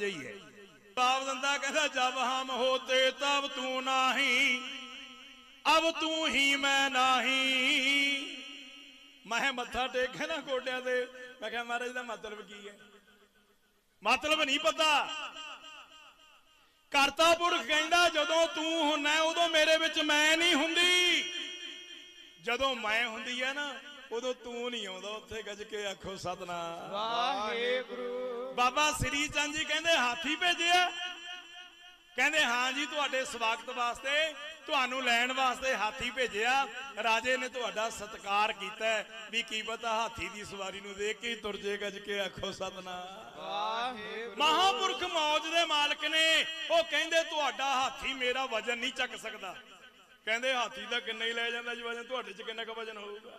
ਅਜੇ ਹੈ। ਜਵਾਬ ਦਿੰਦਾ ਕਹਿੰਦਾ, ਜਬ ਹਮ ਹੋਤੇ, ਤਬ ਤੂੰ ਨਹੀਂ, ਅਬ ਤੂੰ ਹੀ ਮੈਂ ਨਹੀਂ। ਮੈਂ ਮੱਥਾ ਟੇਕਿਆ ਨਾ ਗੋਡਿਆਂ ਤੇ? ਮੈਂ ਕਿਹਾ, ਮਹਾਰਾਜ ਦਾ ਮਤਲਬ ਕੀ ਹੈ? ਮਤਲਬ ਨਹੀਂ ਪਤਾ। ਕਰਤਾ ਪੁਰਖ ਕਹਿੰਦਾ, ਜਦੋਂ ਤੂੰ ਹੁੰਨਾ ਉਦੋਂ ਮੇਰੇ ਵਿੱਚ ਮੈਂ ਨਹੀਂ ਹੁੰਦੀ। ਜਦੋਂ ਮੈਂ ਹੁੰਦੀ ਹੈ ਨਾ, ਉਦੋਂ ਤੂੰ ਨਹੀਂ ਆਉਂਦਾ। ਉੱਥੇ ਗੱਜ ਕੇ ਆਖੋ, ਸਤਨਾਮ। ਵਾਹਿਗੁਰੂ। ਬਾਬਾ ਸ੍ਰੀ ਚੰਦ ਜੀ ਕਹਿੰਦੇ, ਹਾਥੀ ਭੇਜਿਆ? ਕਹਿੰਦੇ, ਹਾਂ ਜੀ, ਤੁਹਾਡੇ ਸਵਾਗਤ ਵਾਸਤੇ, ਤੁਹਾਨੂੰ ਲੈਣ ਵਾਸਤੇ ਹਾਥੀ ਭੇਜਿਆ। ਰਾਜੇ ਨੇ ਤੁਹਾਡਾ ਸਤਿਕਾਰ ਕੀਤਾ ਵੀ ਕੀ ਪਤਾ ਹਾਥੀ ਦੀ ਸਵਾਰੀ ਨੂੰ ਦੇਖ ਕੇ ਹੀ ਤੁਰ ਜੇ, ਗੱਜ ਕੇ ਆਖੋ, ਸਤਨਾਮ। ਵਾਹਿਗੁਰੂ ਮਹਾਪੁਰਖ ਮੌਜ ਦੇ ਮਾਲਕ ਨੇ, ਉਹ ਕਹਿੰਦੇ, ਤੁਹਾਡਾ ਹਾਥੀ ਮੇਰਾ ਵਜਨ ਨਹੀਂ ਚੱਕ ਸਕਦਾ। ਕਹਿੰਦੇ, ਹਾਥੀ ਦਾ ਕਿੰਨਾ ਹੀ ਲੈ ਜਾਂਦਾ ਜੀ, ਵਜਨ ਤੁਹਾਡੇ 'ਚ ਕਿੰਨਾ ਕੁ ਵਜਨ ਹੋਊਗਾ?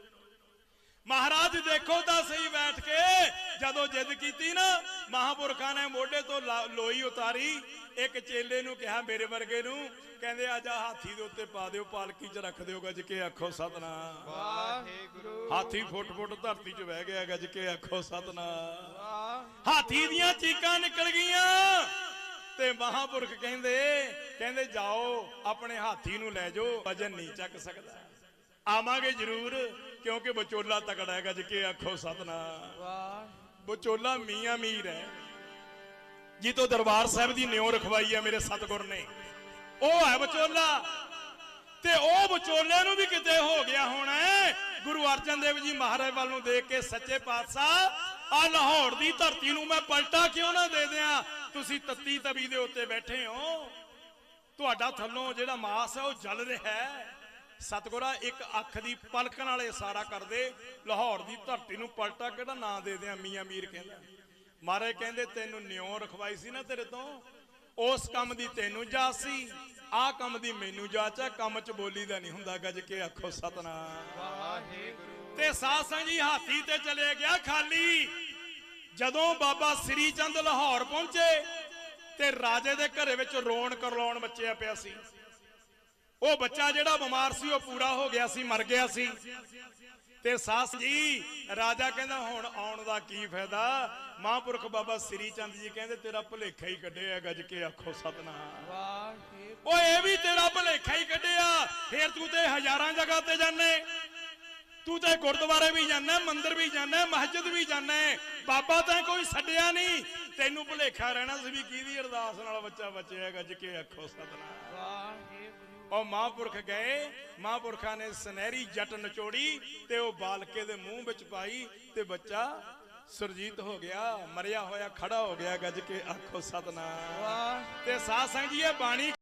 ਮਹਾਰਾਜ ਦੇਖੋ ਤਾਂ ਸਹੀ ਬੈਠ ਕੇ ਜਦੋਂ ਜਿੱਦ ਕੀਤੀ ਨਾ ਮਹਾਪੁਰਖਾਂ ਨੇ ਮੋਢੇ ਤੋਂ ਲੋਈ ਉਤਾਰੀ ਇੱਕ ਚੇਲੇ ਨੂੰ ਕਿਹਾ ਮੇਰੇ ਵਰਗੇ ਨੂੰ ਕਹਿੰਦੇ ਆ ਜਾ ਹਾਥੀ ਦੇ ਉੱਤੇ ਪਾ ਦਿਓ ਪਾਲਕੀ 'ਚ ਰੱਖ ਦਿਓ ਗੱਜ ਕੇ ਆਖੋ ਸਤਨਾਮ। ਵਾਹਿਗੁਰੂ। ਹਾਥੀ ਫੁੱਟ ਫੁੱਟ ਧਰਤੀ 'ਚ ਬਹਿ ਗਿਆ ਗੱਜ ਕੇ ਆਖੋ ਸਤਨਾਮ। ਵਾਹਿ- ਹਾਥੀ ਦੀਆਂ ਚੀਕਾਂ ਨਿਕਲ ਗਈਆਂ। ਤੇ ਮਹਾਪੁਰਖ ਕਹਿੰਦੇ ਕਹਿੰਦੇ ਜਾਓ ਆਪਣੇ ਹਾਥੀ ਨੂੰ ਲੈ ਜਾਓ ਵਜਨ ਨਹੀਂ ਚੱਕ ਸਕਦਾ। ਆਵਾਂਗੇ ਜ਼ਰੂਰ ਕਿਉਂਕਿ ਵਿਚੋਲਾ ਤਕੜਾ ਹੈ ਗੱਜ ਕੇ ਆਖੋ ਸਤਨਾਮ। ਵਾਹਿ- ਵਿਚੋਲਾ ਮੀਆਂ ਮੀਰ ਹੈ। ਜੀ ਤੋਂ ਦਰਬਾਰ ਸਾਹਿਬ ਦੀ ਨਿਉ ਰਖਵਾਈ ਹੈ ਮੇਰੇ ਸਤਿਗੁਰ ਨੇ। ਉਹ ਹੈ ਵਿਚੋਲਾ। ਤੇ ਉਹ ਵਿਚੋਲੇ ਨੂੰ ਵੀ ਕਿਤੇ ਹੋ ਗਿਆ ਹੋਣਾ। ਗੁਰੂ ਅਰਜਨ ਦੇਵ ਜੀ ਮਹਾਰਾਜ ਵੱਲ ਨੂੰ ਦੇਖ ਕੇ ਸੱਚੇ ਪਾਤਸ਼ਾਹ ਆ ਲਾਹੌਰ ਦੀ ਧਰਤੀ ਨੂੰ ਮੈਂ ਪਲਟਾ ਕਿਉਂ ਨਾ ਦੇ ਦਿਆਂ? ਤੁਸੀਂ ਤੱਤੀ ਤਵੀ ਦੇ ਉੱਤੇ ਬੈਠੇ ਹੋ। ਤੁਹਾਡਾ ਥੱਲੋਂ ਜਿਹੜਾ ਮਾਸ ਹੈ ਉਹ ਜਲ ਰਿਹਾ ਹੈ। ਸਤਗੁਰਾ, ਇੱਕ ਅੱਖ ਦੀ ਪਲਕ ਨਾਲ ਇਸ਼ਾਰਾ ਕਰਦੇ, ਲਾਹੌਰ ਦੀ ਧਰਤੀ ਨੂੰ ਪਲਟਾ ਕਿਹੜਾ ਨਾਂ ਦੇ ਦਿਆਂ ਮੀਆਂ ਮੀਰ ਕਹਿੰਦਾ। ਮਹਾਰਾਜ ਕਹਿੰਦੇ, ਤੈਨੂੰ ਨਿਉ ਰਖਵਾਈ ਸੀ ਨਾ ਤੇਰੇ ਤੋਂ। ਉਸ ਕੰਮ ਦੀ ਤੈਨੂੰ ਜਾਚ ਸੀ। ਆਹ ਕੰਮ ਦੀ ਮੈਨੂੰ ਜਾਚ ਹੈ। ਕੰਮ 'ਚ ਬੋਲੀ ਦਾ ਨਹੀਂ ਹੁੰਦਾ। ਗੱਜ ਕੇ ਆਖੋ, ਸਤਨਾਮ। ਵਾਹਿਗੁਰੂ ਤੇ ਸਾਧ ਸੰਗ ਜੀ ਹਾਥੀ ਤੇ ਚਲੇ ਗਿਆ ਖਾਲੀ। ਜਦੋਂ ਬਾਬਾ ਸ੍ਰੀ ਚੰਦ ਲਾਹੌਰ ਪਹੁੰਚੇ, ਤੇ ਰਾਜੇ ਦੇ ਘਰੇ ਵਿੱਚ ਰੋਣ ਕਰਲਾਉਣ ਬੱਚਿਆ ਪਿਆ ਸੀ। ਉਹ ਬੱਚਾ ਜਿਹੜਾ ਬਿਮਾਰ ਸੀ ਉਹ ਪੂਰਾ ਹੋ ਗਿਆ ਸੀ ਮਰ ਗਿਆ ਸੀ। ਤੇ ਸਾਸ ਜੀ ਰਾਜਾ ਕਹਿੰਦਾ ਹੁਣ ਆਉਣ ਦਾ ਕੀ ਫਾਇਦਾ? ਮਹਾਂਪੁਰਖ ਬਾਬਾ ਸ੍ਰੀ ਚੰਦ ਜੀ ਕਹਿੰਦੇ ਤੇਰਾ ਭੁਲੇਖਾ ਹੀ ਕੱਢਿਆ ਗੱਜ ਕੇ ਆਖੋ ਸਤਨਾਮ। ਵਾਹਿਗੁਰੂ ਓਏ ਇਹ ਵੀ ਤੇਰਾ ਭਲੇਖਾ ਹੀ ਕੱਢਿਆ। ਫੇਰ ਤੂੰ ਤੇ ਹਜ਼ਾਰਾਂ ਜਗ੍ਹਾ ਤੇ ਜਾਣੇ ਤੂੰ ਤੇ ਗੁਰਦੁਆਰੇ ਵੀ ਜਾਣਾ ਮੰਦਿਰ ਵੀ ਜਾਣਾ ਮਸਜਿਦ ਵੀ ਜਾਣਾ ਬਾਬਾ ਤਾਂ ਕੋਈ ਛੱਡਿਆ ਨਹੀਂ। ਤੈਨੂੰ ਭੁਲੇਖਾ ਰਹਿਣਾ ਸੀ ਵੀ ਕਿਹਦੀ ਅਰਦਾਸ ਨਾਲ ਬੱਚਾ ਬਚਿਆ ਗੱਜ ਕੇ ਆਖੋ ਸਤਨਾਮ। ਵਾਹਿਗੁਰੂ। ਉਹ ਮਹਾਂਪੁਰਖ ਗਏ ਮਹਾਂਪੁਰਖਾਂ ਨੇ ਸੁਨਹਿਰੀ ਜੱਟ ਨਚੋੜੀ ਤੇ ਉਹ ਬਾਲਕੇ ਦੇ ਮੂੰਹ ਵਿੱਚ ਪਾਈ ਤੇ ਬੱਚਾ ਸੁਰਜੀਤ ਹੋ ਗਿਆ ਮਰਿਆ ਹੋਇਆ ਖੜਾ ਹੋ ਗਿਆ ਗੱਜ ਕੇ ਆਖੋ ਸਤਨਾਮ। ਵਾਹਿ- ਤੇ ਸਾਧ ਸੰਗ ਜੀ ਇਹ ਬਾਣੀ